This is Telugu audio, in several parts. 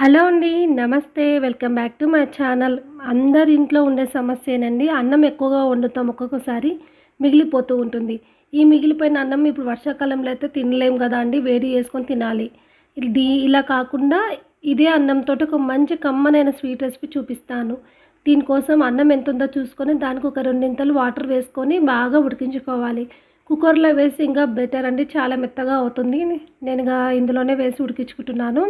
హలో అండి నమస్తే welcome back to my channel. అందరి ఇంట్లో ఉండే సమస్యనండి అన్నం ఎక్కువగా వండుతాం ఒక్కొక్కసారి మిగిలిపోతూ ఉంటుంది. ఈ మిగిలిపోయిన అన్నం ఇప్పుడు వర్షాకాలంలో అయితే తినలేం కదా అండి వేడి చేసుకొని తినాలి. ఇది ఇలా కాకుండా ఇదే అన్నంతో ఒక మంచి కమ్మనైన స్వీట్ రెసిపీ చూపిస్తాను. దీనికోసం అన్నం ఎంత ఉందో చూసుకొని దానికి ఒక రెండింతలు వాటర్ వేసుకొని బాగా ఉడికించుకోవాలి. కుక్కర్లో వేసి ఇంకా బెటర్ అండి చాలా మెత్తగా అవుతుంది. నేను ఇందులోనే వేసి ఉడికించుకుంటున్నాను.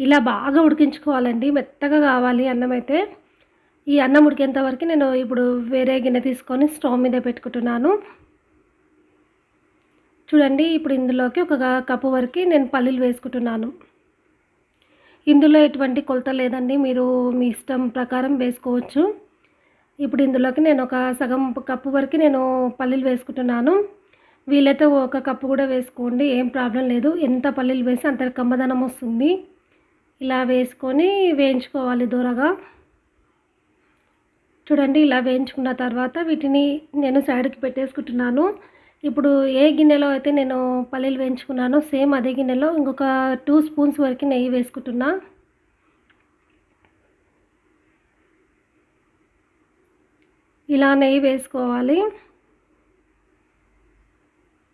ఇలా బాగా ఉడికించుకోవాలండి. మెత్తగా కావాలి అన్నం అయితే. ఈ అన్నం ఉడికేంత వరకు నేను ఇప్పుడు వేరే గిన్నె తీసుకొని స్టవ్ మీద పెట్టుకుంటున్నాను. చూడండి ఇప్పుడు ఇందులోకి ఒక కప్పు వరకు నేను పల్లీలు వేసుకుంటున్నాను. ఇందులో ఎటువంటి కొలత లేదండి. మీరు మీ ఇష్టం ప్రకారం వేసుకోవచ్చు. ఇప్పుడు ఇందులోకి నేను ఒక సగం కప్పు వరకు నేను పల్లీలు వేసుకుంటున్నాను. వీలైతే ఒక కప్పు కూడా వేసుకోండి. ఏం ప్రాబ్లం లేదు. ఎంత పల్లీలు వేసి అంత కమ్మదనం వస్తుంది. ఇలా వేసుకొని వేయించుకోవాలి దూరగా. చూడండి ఇలా వేయించుకున్న తర్వాత వీటిని నేను సైడ్కి పెట్టేసుకుంటున్నాను. ఇప్పుడు ఏ గిన్నెలో అయితే నేను పల్లీలు వేయించుకున్నానో సేమ్ అదే గిన్నెలో ఇంకొక టూ స్పూన్స్ వరకు నెయ్యి వేసుకుంటున్నా. ఇలా నెయ్యి వేసుకోవాలి.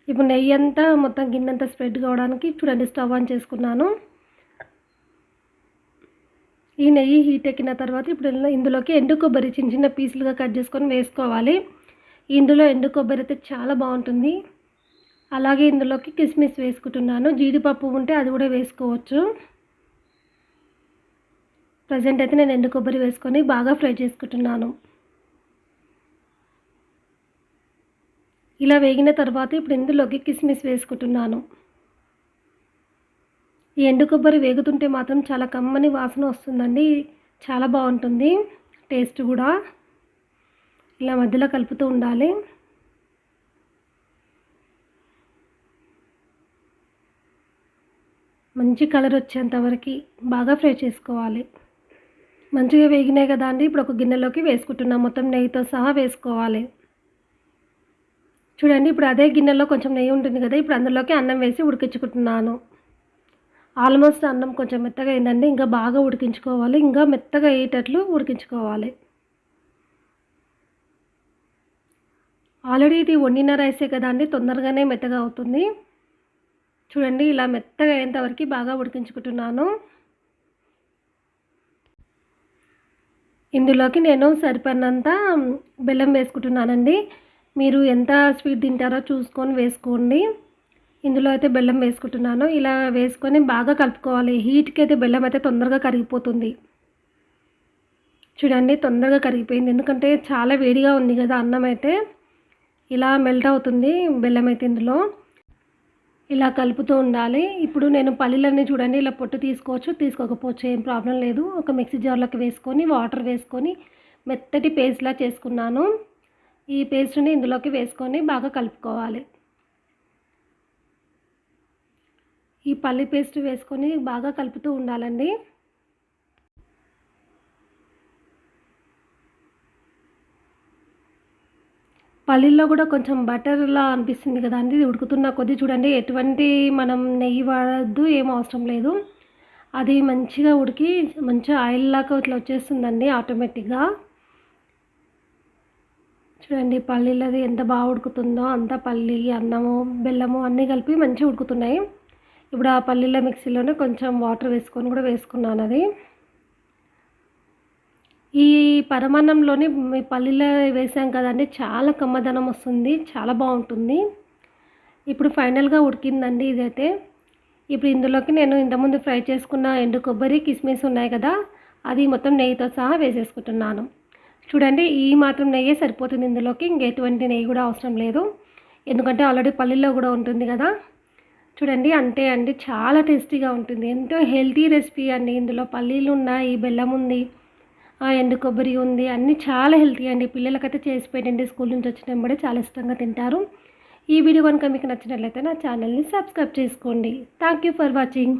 ఇప్పుడు నెయ్యి అంతా మొత్తం గిన్నెంతా స్ప్రెడ్ కావడానికి చూడండి స్టవ్ ఆన్ చేసుకున్నాను. ఈ నెయ్యి హీట్ ఎక్కిన తర్వాత ఇప్పుడు ఇందులోకి ఎండు కొబ్బరి చిన్న చిన్న పీసులుగా కట్ చేసుకొని వేసుకోవాలి. ఇందులో ఎండు కొబ్బరి అయితే చాలా బాగుంటుంది. అలాగే ఇందులోకి కిస్మిస్ వేసుకుంటున్నాను. జీడిపప్పు ఉంటే అది కూడా వేసుకోవచ్చు. ప్రజెంట్ అయితే నేను ఎండు కొబ్బరి వేసుకొని బాగా ఫ్రై చేసుకుంటున్నాను. ఇలా వేగిన తర్వాత ఇప్పుడు ఇందులోకి కిస్మిస్ వేసుకుంటున్నాను. ఈ ఎండు కొబ్బరి వేగుతుంటే మాత్రం చాలా కమ్మని వాసన వస్తుందండి. చాలా బాగుంటుంది. టేస్ట్ కూడా ఇలా మధ్యలో కలుపుతూ ఉండాలి. మంచి కలర్ వచ్చేంత వరకు బాగా ఫ్రై చేసుకోవాలి. మంచిగా వేగినాయి కదా అండి. ఇప్పుడు ఒక గిన్నెలోకి వేసుకుంటున్నాం. మొత్తం నెయ్యితో సహా వేసుకోవాలి. చూడండి ఇప్పుడు అదే గిన్నెలో కొంచెం నెయ్యి ఉంటుంది కదా. ఇప్పుడు అందులోకి అన్నం వేసి ఉడికించుకుంటున్నాను. ఆల్మోస్ట్ అన్నం కొంచెం మెత్తగా అయిందండి. ఇంకా బాగా ఉడికించుకోవాలి. ఇంకా మెత్తగా అయ్యేటట్లు ఉడికించుకోవాలి. ఆల్రెడీ ఇది వండిన రైసే కదా అండి. తొందరగానే మెత్తగా అవుతుంది. చూడండి ఇలా మెత్తగా అయ్యేంతవరకు బాగా ఉడికించుకుంటున్నాను. ఇందులోకి నేను సరిపడినంత బెల్లం వేసుకుంటున్నానండి. మీరు ఎంత స్వీట్ తింటారో చూసుకొని వేసుకోండి. ఇందులో అయితే బెల్లం వేసుకుంటున్నాను. ఇలా వేసుకొని బాగా కలుపుకోవాలి. హీట్కి అయితే బెల్లం అయితే తొందరగా కరిగిపోతుంది. చూడండి తొందరగా కరిగిపోయింది. ఎందుకంటే చాలా వేడిగా ఉంది కదా అన్నం అయితే. ఇలా మెల్ట్ అవుతుంది బెల్లం అయితే ఇందులో. ఇలా కలుపుతూ ఉండాలి. ఇప్పుడు నేను పల్లీలన్నీ చూడండి ఇలా పొట్టు తీసుకోవచ్చు తీసుకోకపోవచ్చు ఏం ప్రాబ్లం లేదు. ఒక మిక్సీ జార్లోకి వేసుకొని వాటర్ వేసుకొని మెత్తటి పేస్ట్లా చేసుకున్నాను. ఈ పేస్ట్ని ఇందులోకి వేసుకొని బాగా కలుపుకోవాలి. ఈ పల్లి పేస్ట్ వేసుకొని బాగా కలుపుతూ ఉండాలండి. పల్లీల్లో కూడా కొంచెం బటర్లా అనిపిస్తుంది కదా అండి. ఉడుకుతున్న కొద్దీ చూడండి. ఎటువంటి మనం నెయ్యి వాడద్దు ఏం అవసరం లేదు. అది మంచిగా ఉడికి మంచిగా ఆయిల్ లాగా ఇట్లా వచ్చేస్తుందండి ఆటోమేటిక్గా. చూడండి పల్లీలది ఎంత బాగా ఉడుకుతుందో అంత పల్లి అన్నము బెల్లము అన్నీ కలిపి మంచిగా ఉడుకుతున్నాయి. ఇప్పుడు ఆ పల్లీల మిక్సీలోనే కొంచెం వాటర్ వేసుకొని కూడా వేసుకున్నాను అది. ఈ పరమాన్నంలోని పల్లీల వేసాం కదండి చాలా కమ్మదనం వస్తుంది చాలా బాగుంటుంది. ఇప్పుడు ఫైనల్గా ఉడికిందండి ఇదైతే. ఇప్పుడు ఇందులోకి నేను ఇంతకుముందు ఫ్రై చేసుకున్న ఎండు కొబ్బరి కిస్మిస్ ఉన్నాయి కదా అది మొత్తం నెయ్యితో సహా వేసేసుకుంటున్నాను. చూడండి ఈ మాత్రం నెయ్యే సరిపోతుంది ఇందులోకి ఇంకెటువంటి నెయ్యి కూడా అవసరం లేదు. ఎందుకంటే ఆల్రెడీ పల్లీలో కూడా ఉంటుంది కదా. చూడండి అంతే అండి చాలా టేస్టీగా ఉంటుంది. ఎంతో హెల్తీ రెసిపీ అండి ఇందులో. పల్లీలు ఉన్నాయి బెల్లం ఉంది ఎండు కొబ్బరి ఉంది అన్నీ చాలా హెల్తీ అండి. పిల్లలకైతే చేసి పెట్టండి. స్కూల్ నుంచి వచ్చినప్పుడే చాలా ఇష్టంగా తింటారు. ఈ వీడియో కనుక మీకు నచ్చినట్లయితే నా ఛానల్ని సబ్స్క్రైబ్ చేసుకోండి. Thank you for watching.